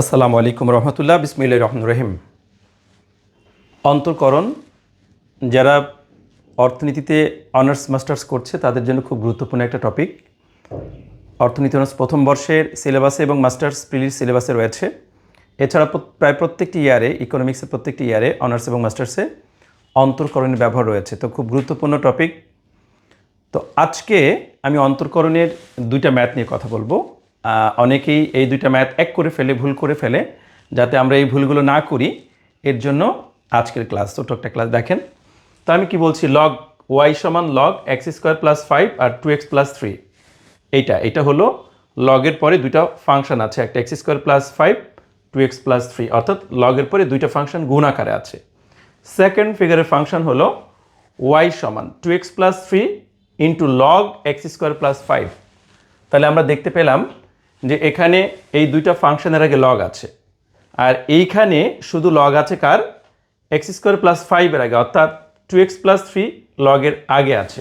আসসালামু আলাইকুম রহমতুল্লাহ বিসমিল্লা রহমান রহিম। অন্তর্করণ, যারা অর্থনীতিতে অনার্স, মাস্টার্স করছে, তাদের জন্য খুব গুরুত্বপূর্ণ একটা টপিক। অর্থনীতি অনার্স প্রথম বর্ষের সিলেবাসে এবং মাস্টার্স প্রিলির সিলেবাসে রয়েছে। এছাড়া প্রায় প্রত্যেকটি ইয়ারে ইকোনমিক্সের প্রত্যেকটি ইয়ারে অনার্স এবং মাস্টার্সে অন্তর্করণের ব্যবহার রয়েছে। তো খুব গুরুত্বপূর্ণ টপিক। তো আজকে আমি অন্তর্করণের দুইটা ম্যাথ নিয়ে কথা বলব। অনেকেই এই দুইটা ম্যাথ এক করে ফেলে, ভুল করে ফেলে, যাতে আমরা এই ভুলগুলো না করি। এর জন্য আজকের ক্লাস ছোটো একটা ক্লাস দেখেন। তো আমি কি বলছি লগ ওয়াই সমান log X square plus five আর টু এক্স প্লাস থ্রি এইটা এটা হলো লগের পরে দুইটা ফাংশন আছে, একটা X square plus five two X plus three অর্থাৎ লগের পরে দুইটা ফাংশন গুণ আকারে আছে। সেকেন্ড ফিগারের ফাংশন হলো ওয়াই সমান two X plus three into log X square plus five তাহলে আমরা দেখতে পেলাম যে এখানে এই দুইটা ফাংশনের আগে লগ আছে। আর এইখানে শুধু লগ আছে কার? এক্স স্কোয়ার প্লাস ফাইভের আগে, অর্থাৎ টু এক্স প্লাস থ্রি লগের আগে আছে।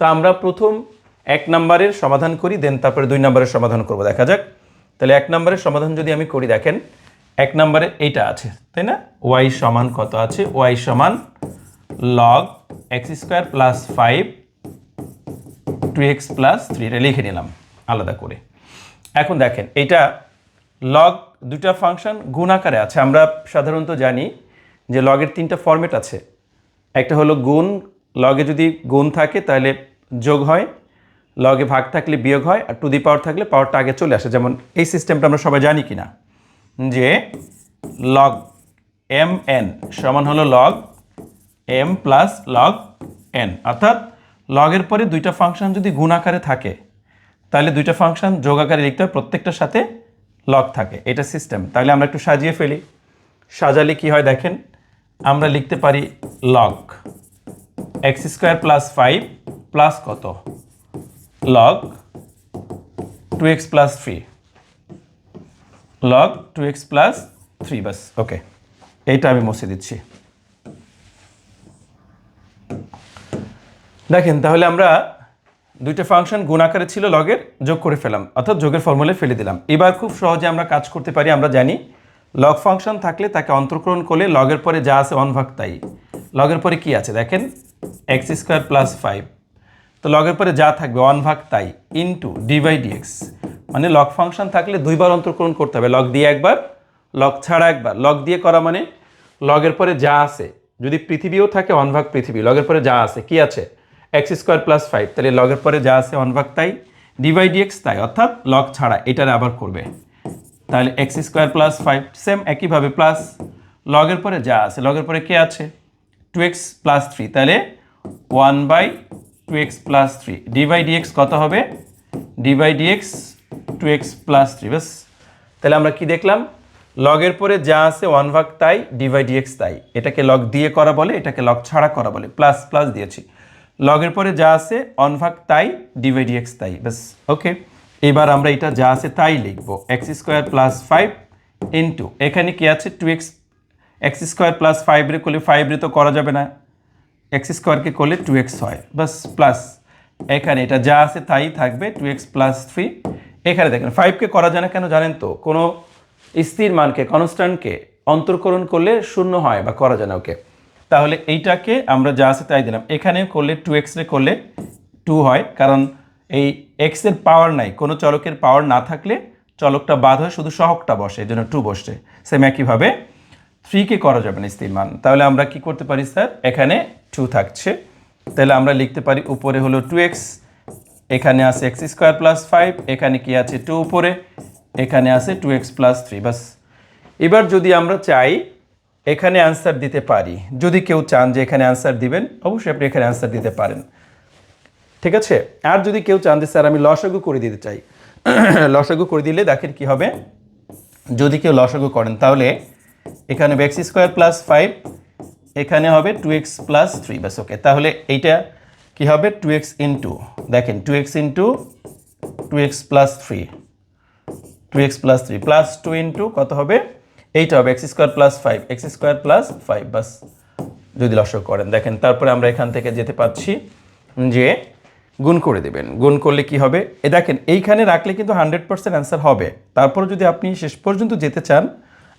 তো আমরা প্রথম এক নম্বরের সমাধান করি দেন তারপরে দুই নম্বরের সমাধান করব। দেখা যাক। তাহলে এক নম্বরের সমাধান যদি আমি করি, দেখেন, এক নম্বরে এইটা আছে, তাই না? ওয়াই সমান কত আছে? ওয়াই সমান log X square plus five two X plus three এটা লিখে নিলাম, আলাদা করে। এখন দেখেন, এটা লগ দুটা ফাংশন গুণ আকারে আছে। আমরা সাধারণত জানি যে লগের তিনটা ফরম্যাট আছে। একটা হলো গুণ লগে যদি গুণ থাকে তাহলে যোগ হয়। লগে ভাগ থাকলে বিয়োগ হয় আর টু দি পাওয়ার থাকলে পাওয়ারটা আগে চলে আসে। যেমন এই সিস্টেমটা আমরা সবাই জানি কিনা, যে লগ এম এন সমান হলো log M plus log N অর্থাৎ লগের পরে দুইটা ফাংশন যদি গুণ আকারে থাকে তাহলে দুইটা ফাংশন যোগ আকারে লিখতে হয়, প্রত্যেকটার সাথে লগ থাকে, এটা সিস্টেম তাহলে আমরা একটু সাজিয়ে ফেলি। সাজালে কি হয় দেখেন, আমরা লিখতে পারি log X square plus five plus কত? Log two X plus three log two X plus three বাস ওকে এইটা আমি মুছে দিচ্ছি। দেখেন, তাহলে আমরা দুইটা ফাংশন গুণ আকারে ছিল লগের যোগ করে ফেলাম, অর্থাৎ যোগের ফর্মুলায় ফেলে দিলাম। এবার খুব সহজে আমরা কাজ করতে পারি, আমরা জানি লগ ফাংশন থাকলে তাকে অন্তর্করণ করলে লগের পরে যা আছে ওয়ান ভাগ তাই। লগের পরে কি আছে? দেখেন এক্স স্কোয়ার প্লাস ফাইভ তো লগের পরে যা থাকবে ওয়ান ভাগ তাই into D Y D X মানে লগ ফাংশন থাকলে দুইবার অন্তর্করণ করতে হবে লগ দিয়ে একবার লগ ছাড়া একবার। লগ দিয়ে করা মানে লগের পরে যা আছে, যদি পৃথিবীও থাকে ওয়ান ভাগ পৃথিবী। লগের পরে যা আছে, কি আছে? এক্স স্কোয়ার প্লাস ফাইভ তাহলে লগের পরে যা আছে ওয়ান ভাগ তাই ডিভাই ডিএক্স তাই, অর্থাৎ লগ ছাড়া এটার আবার করবে। তাহলে X square plus five same একইভাবে প্লাস লগের পরে যা আছে লগের পরে কে আছে? টু এক্স প্লাস থ্রি তাহলে one by two X plus three D Y D X কত হবে? D Y D X two X plus three বাস তাহলে আমরা কি দেখলাম? লগের পরে যা আছে ওয়ান ভাগ তাই ডিভাই ডিএক্স তাই। এটাকে লগ দিয়ে করা বলে, এটাকে লগ ছাড়া করা বলে। প্লাস প্লাস দিয়েছি। লগের পরে যা আছে ওয়ান ভাগ তাই ডিভাই ডিএক্স তাই বাস ওকে এবার আমরা এটা যা আছে তাই লিখব X square plus five into এখানে কি আছে? Two X X square plus five রে করলে ফাইভ রে তো করা যাবে না এক্স স্কোয়ারকে করলে টু এক্স হয় বাস প্লাস এখানে এটা যা আছে তাই থাকবে টু এক্স প্লাস থ্রি এখানে দেখেন ফাইভকে করা যায় না কেন জানেন তো? কোনো স্থির মানকে কনস্ট্যান্টকে অন্তর্করণ করলে শূন্য হয় বা করা যায় না ওকে। তাহলে এইটাকে আমরা যা আছে তাই দিলাম। এখানে করলে টু এক্স রে করলে টু হয়, কারণ এই এক্সের পাওয়ার নাই। কোনো চলকের পাওয়ার না থাকলে চলকটা বাদ হয় শুধু সহকটা বসে, এই জন্য টু বসছে। সেম একইভাবে থ্রিকে করা যাবে না স্থির মান। তাহলে আমরা কি করতে পারি, স্যার? এখানে টু থাকছে। তাহলে আমরা লিখতে পারি উপরে হলো টু এক্স এখানে আছে এক্স স্কোয়ার প্লাস ফাইভ এখানে কি আছে টু উপরে, এখানে আছে টু এক্স প্লাস থ্রি বাস এবার যদি আমরা চাই এখানে অ্যান্সার দিতে পারি। যদি কেউ চান যে এখানে অ্যান্সার দিবেন, অবশ্যই আপনি এখানে অ্যান্সার দিতে পারেন। ঠিক আছে? আর যদি কেউ চান যে, স্যার, আমি লসাগু করে দিতে চাই। লসাগু করে দিলে দেখেন কি হবে। যদি কেউ লসাগু করেন, তাহলে এখানে এক্স স্কোয়ার প্লাস ফাইভ এখানে হবে টু এক্স প্লাস থ্রি বাস ওকে তাহলে এইটা কি হবে? টু এক্স ইন্টু দেখেন two X into two X plus three two X plus three plus two into কত হবে? এইটা হবে X square plus five X square plus five বাস। যদি লসক করেন, দেখেন, তারপরে আমরা এখান থেকে যেতে পারছি যে গুণ করে দেবেন। গুণ করলে কি হবে? এ দেখেন, এইখানে রাখলে কিন্তু হান্ড্রেড পার্সেন্ট অ্যান্সার হবে। তারপর যদি আপনি শেষ পর্যন্ত যেতে চান,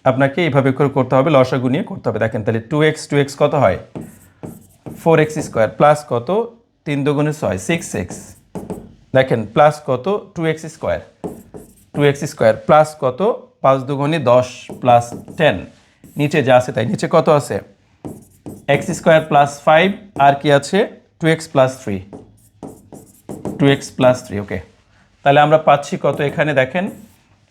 আপনাকে এইভাবে করে করতে হবে লসাগু নিয়ে করতে হবে। দেখেন, তাহলে টু এক্স টু এক্স কত হয়? ফোর এক্স স্কোয়ার প্লাস কত? তিন দুগুণে ছয় সিক্স এক্স দেখেন প্লাস কত? Two X square two X square plus কত? পাঁচ দুগুণে দশ প্লাস টেন নিচে যা আছে তাই। নিচে কত আছে? এক্স স্কোয়ার প্লাস ফাইভ আর কি আছে? Two X plus three two X plus three okay তাহলে আমরা পাচ্ছি কত এখানে দেখেন?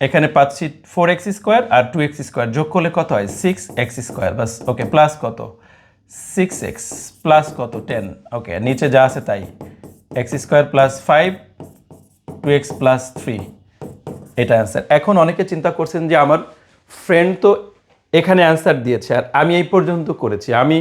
এখানে পাচ্ছি ফোর এক্স স্কোয়ার আর টু এক্স স্কোয়ার যোগ করলে কত হয়? সিক্স এক্স স্কোয়ার বাস ওকে প্লাস কত? সিক্স এক্স প্লাস কত? টেন ওকে নিচে যা আছে তাই। X square plus five two X plus three এটা অ্যান্সার এখন অনেকে চিন্তা করছেন যে আমার ফ্রেন্ড তো এখানে অ্যান্সার দিয়েছে আর আমি এই পর্যন্ত করেছি। আমি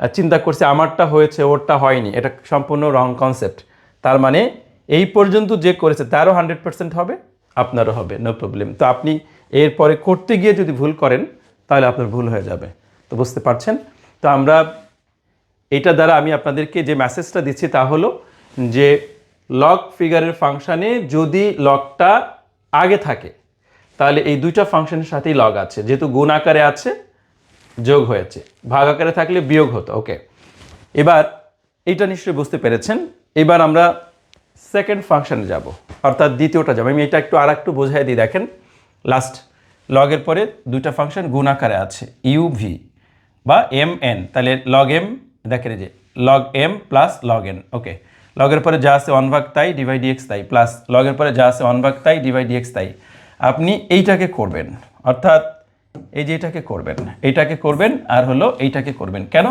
চিন্তা করছি আমারটা হয়েছে, ওরটা হয়নি। এটা সম্পূর্ণ রং কনসেপ্ট তার মানে এই পর্যন্ত যে করেছে, তারও হান্ড্রেড পার্সেন্ট হবে, আপনারও হবে নো প্রবলেম তো আপনি এরপরে করতে গিয়ে যদি ভুল করেন, তাহলে আপনার ভুল হয়ে যাবে। তো বুঝতে পারছেন? তো আমরা এটা দ্বারা আমি আপনাদেরকে যে মেসেজটা দিচ্ছি তা হলো যে লক ফিগারের ফাংশানে যদি লগটা আগে থাকে, তাহলে এই দুইটা ফাংশনের সাথেই লগ আছে। যেহেতু গুণ আকারে আছে, যোগ হয়েছে। ভাগ আকারে থাকলে বিয়োগ হতো ওকে এবার এইটা নিশ্চয়ই বুঝতে পেরেছেন। এবার আমরা সেকেন্ড ফাংশনে যাব, অর্থাৎ দ্বিতীয়টা যাব। আমি এটা একটু আর একটু বোঝাই দিই, দেখেন। লাস্ট লগের পরে দুইটা ফাংশন গুণ আকারে আছে ইউ ভি বা এম এন তাহলে লগ এম দেখেন যে log M plus log N okay লগের পরে যা আছে ওয়ান ভাগ তাই ডিভাই ডিএক্স তাই প্লাস লগের পরে যা আছে ওয়ান ভাগ তাই ডিভাই ডিএক্স তাই। আপনি এইটাকে করবেন, অর্থাৎ এই যে এটাকে করবেন, এইটাকে করবেন আর হলো এইটাকে করবেন। কেন?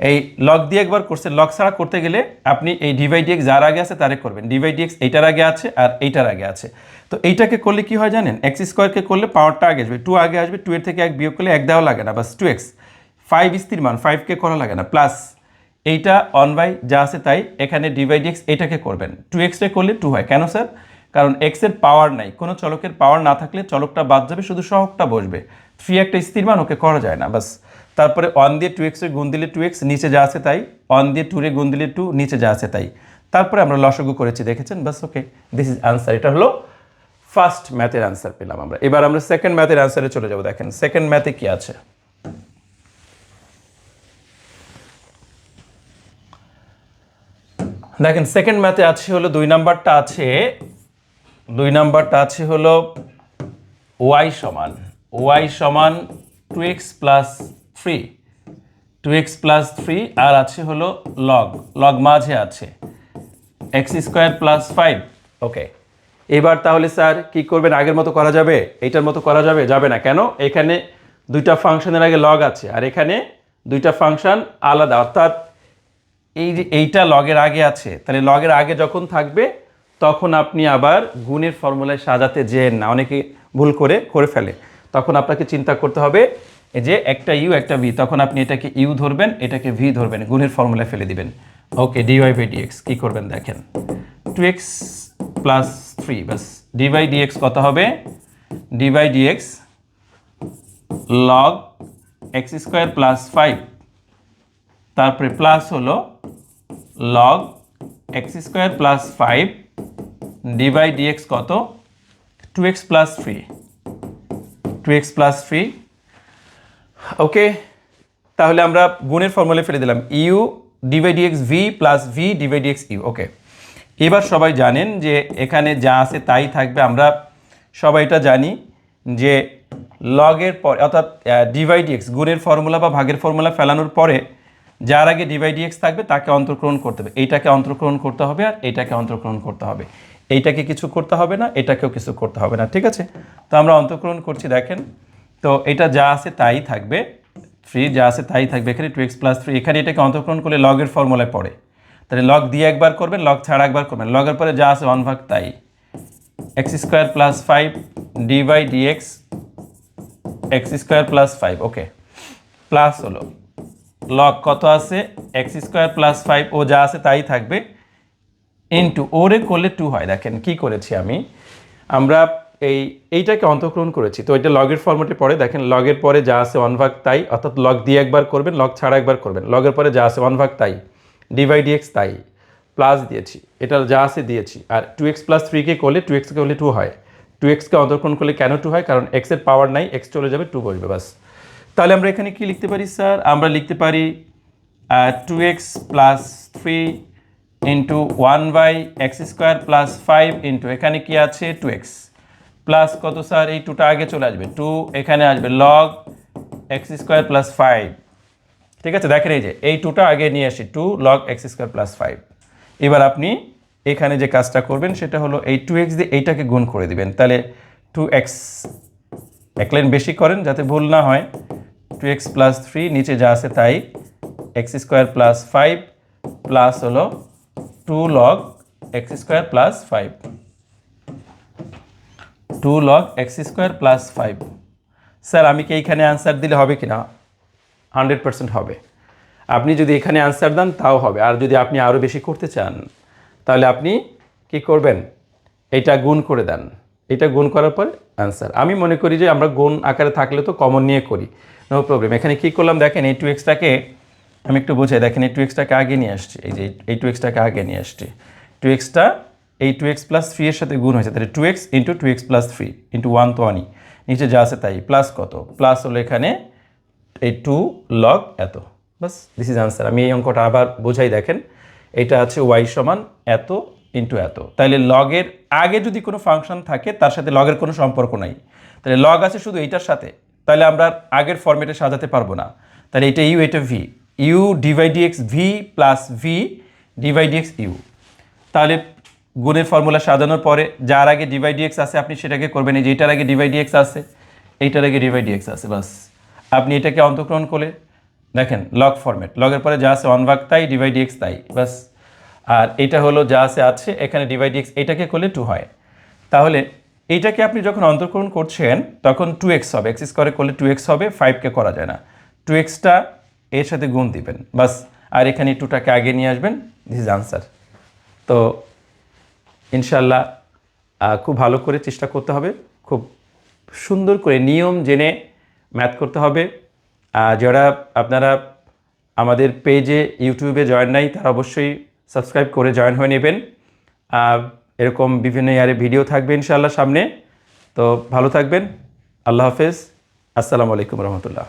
এই লগ দিয়ে একবার করছে লগ ছাড়া করতে গেলে আপনি এই ডিভাই ডিএক্স যার আগে আছে তারে করবেন। ডিভাই ডিএক্স এইটার আগে আছে আর এইটার আগে আছে। তো এইটাকে করলে কি হয় জানেন? এক্স স্কোয়ারকে করলে পাওয়ারটা আগে আসবে টু আগে আসবে টু এর থেকে এক বিয়োগ করলে এক দেওয়া লাগে না, বাস টু এক্স ফাইভ স্থির মান ফাইভকে করা লাগে না প্লাস এইটা অন বাই যা আছে তাই এখানে ডিভাইড এক্স এটাকে করবেন। টু এক্সে করলে টু হয়। কেন স্যার কারণ এক্সের পাওয়ার নাই। কোনো চলকের পাওয়ার না থাকলে চলকটা বাদ যাবে, শুধু সহগটা বসবে। থ্রি একটা স্থির মান, ওকে করা যায় না বাস তারপরে অন দিয়ে টু এক্সের গুণ দিলে টু এক্স নিচে যা আছে তাই। অন দিয়ে টুরে গুণ দিলে টু নিচে যা আছে তাই। তারপরে আমরা লসগু করেছি, দেখেছেন? বাস ওকে দিস ইজ আনসার এটা হলো ফার্স্ট ম্যাথের আনসার পেলাম আমরা। এবার আমরা সেকেন্ড ম্যাথের আনসারে চলে যাব, দেখেন। সেকেন্ড ম্যাথে কি আছে? দেখেন সেকেন্ড ম্যাথে আছে হলো দুই নাম্বারটা আছে, দুই নাম্বারটা আছে হলো ওয়াই সমান ওয়াই সমান two X plus three two X plus three আর আছে হলো লগ লগ মাঝে আছে X square plus five okay এবার তাহলে স্যার কি করবেন? আগের মতো করা যাবে? এইটার মতো করা যাবে? যাবে না, কেন? এখানে দুইটা ফাংশনের আগে লগ আছে, আর এখানে দুইটা ফাংশন আলাদা, অর্থাৎ এই যে এইটা লগের আগে আছে, তাহলে লগের আগে যখন থাকবে, তখন আপনি আবার গুণের ফর্মুলায় সাজাতে যেন না, অনেকে ভুল করে করে ফেলে। তখন আপনাকে চিন্তা করতে হবে যে একটা ইউ, একটা ভি, তখন আপনি এটাকে ইউ ধরবেন, এটাকে ভি ধরবেন, গুণের ফর্মুলায় ফেলে দিবেন। Okay D Y by D X কী করবেন দেখেন। টু এক্স প্লাস থ্রি বাস ডি বাই ডিএক্স কত হবে? D by D X log X square plus five তারপরে প্লাস হলো log X square plus five D by D X কত? Two X plus three two X plus three okay তাহলে আমরা গুণের formula ফেলে দিলাম। U D Y D X V plus V D Y D X U okay এবার সবাই জানেন যে এখানে যা আছে তাই থাকবে। আমরা সবাই এটা জানি যে লগের পর অর্থাৎ ডিভাই ডিএক্স গুণের ফর্মুলা বা ভাগের ফর্মুলা ফেলানোর পরে যার আগে ডিভাই ডিএক্স থাকবে, তাকে অন্তর্গ্রহণ করতে হবে। এইটাকে অন্তর্গ্রহণ করতে হবে আর এইটাকে অন্তর্গ্রহণ করতে হবে। এইটাকে কিছু করতে হবে না, এটাকেও কিছু করতে হবে না, ঠিক আছে? তো আমরা অন্তর্গ্রহণ করছি, দেখেন। তো এটা যা আছে তাই থাকবে। থ্রি যা আছে তাই থাকবে, এখানে টু এক্স প্লাস থ্রি, এখানে এটাকে অন্তর্গ্রহণ করলে লগের ফর্মুলায় পড়ে। তাহলে লগ দিয়ে একবার করবেন, লগ ছাড়া একবার করবেন লগের পরে যা আছে ওয়ান ভাগ তাই। X square plus five D by D X X square plus five, okay. Plus হলো। লগ কত আছে? এক্স স্কোয়ার প্লাস ফাইভ ও যা আছে তাই থাকবে। ইন্টু ওরে করলে টু হয়। দেখেন কি করেছি আমি? আমরা এই, এইটাকে অন্তঃগ্রহণ করেছি। তো এটা লগের ফর্মেটে পড়ে। দেখেন লগের পরে যা আছে ওয়ান ভাগ তাই, অর্থাৎ লগ দিয়ে একবার করবেন লগ ছাড়া একবার করবেন। লগের পরে যা আছে ওয়ান ভাগ তাই ডিভাই ডিএক্স তাই প্লাস দিয়েছি। এটা যা আছে দিয়েছি। আর টু এক্স প্লাস থ্রিকে করলে টু এক্সকে করলে টু হয়। টু এক্সকে অন্তর্কোণ করলে কেন টু হয়? কারণ এক্সের পাওয়ার নাই এক্স চলে যাবে টু বসবে বাস তাহলে আমরা এখানে কি লিখতে পারি, স্যার? আমরা লিখতে পারি two X plus three into one by X square plus five into এখানে কি আছে? টু এক্স প্লাস কত, স্যার? এই টুটা আগে চলে আসবে। টু এখানে আসবে। Log X square plus five ঠিক আছে? দেখেন এই যে, এই টুটা আগে নিয়ে আসি। Two log X square plus five এবার আপনি এখানে যে কাজটা করবেন, সেটা হলো এই টু এক্স দিয়ে এইটাকে গুণ করে দিবেন। তাহলে টু এক্স এক লাইন বেশি করেন যাতে ভুল না হয়। টু এক্স প্লাস থ্রি নিচে যা আছে তাই X square plus five plus হলো two log X square plus five two log X square plus five sir, আমি কি এইখানে অ্যান্সার দিলে হবে কি না হান্ড্রেড পার্সেন্ট হবে। আপনি যদি এখানে অ্যান্সার দেন, তাও হবে। আর যদি আপনি আরও বেশি করতে চান, তাহলে আপনি কি করবেন? এটা গুণ করে দেন। এটা গুণ করার পর অ্যান্সার আমি মনে করি যে আমরা গুণ আকারে থাকলে তো কমন নিয়ে করি। নো প্রবলেম এখানে কী করলাম? দেখেন এই টু এক্সটাকে আমি একটু বোঝাই। দেখেন এই টু এক্সটাকে আগে নিয়ে আসছি। এই যে এই টু এক্সটাকে আগে নিয়ে আসছি। টু এক্সটা এই টু এক্স প্লাস থ্রি এর সাথে গুণ হয়েছে। তাহলে two X into two X plus three into one তো ওয়ানই নিচে যা আছে তাই। প্লাস কত? প্লাস হলো এখানে এই টু লগ এত। বাস দিস ইজ আনসার আমি এই অঙ্কটা আবার বোঝাই, দেখেন। এটা আছে ওয়াই সমান এত ইন্টু এত। তাহলে লগের আগে যদি কোনো ফাংশন থাকে, তার সাথে লগের কোনো সম্পর্ক নাই। তাহলে লগ আছে শুধু এইটার সাথে। তাহলে আমরা আগের ফর্মেটে সাজাতে পারব না। তাহলে এটা ইউ এটা V U D Y D X V plus V D Y D X U তাহলে গুণের ফর্মুলা সাজানোর পরে যার আগে ডিভাই ডিএক্স আছে, আপনি সেটাকে করবেন। এই যে এটার আগে ডিভাই ডিএক্স আছে, এইটার আগে ডিভাই ডিএক্স আছে, বাস। আপনি এটাকে অন্তঃগ্রহণ করে দেখেন লগ ফরম্যাট লগের পরে যা আছে ওয়ান ভাগ তাই ডিভাই ডিএক্স তাই, বাস। আর এটা হলো যা আছে আছে, এখানে ডিভাই ডিএক্স এটাকে করলে টু হয়। তাহলে এইটাকে আপনি যখন অন্তর্করণ করছেন, তখন টু এক্স হবে। এক্স স্কোয়ারে করলে টু এক্স হবে ফাইভকে করা যায় না। টু এক্সটা এর সাথে গুণ দিবেন। বাস, আর এখানে টুটাকে আগে নিয়ে আসবেন। দিস আনসার তো ইনশাল্লাহ খুব ভালো করে চেষ্টা করতে হবে। খুব সুন্দর করে নিয়ম জেনে ম্যাথ করতে হবে। যারা আপনারা আমাদের পেজে ইউটিউবে জয়েন নাই, তারা অবশ্যই সাবস্ক্রাইব করে জয়েন হয়ে নেবেন। এরকম বিভিন্ন ইয়ারে ভিডিও থাকবে ইনশাআল্লাহ সামনে। তো ভালো থাকবেন। আল্লাহ হাফেজ। আসসালামু আলাইকুম রহমতুল্লাহ।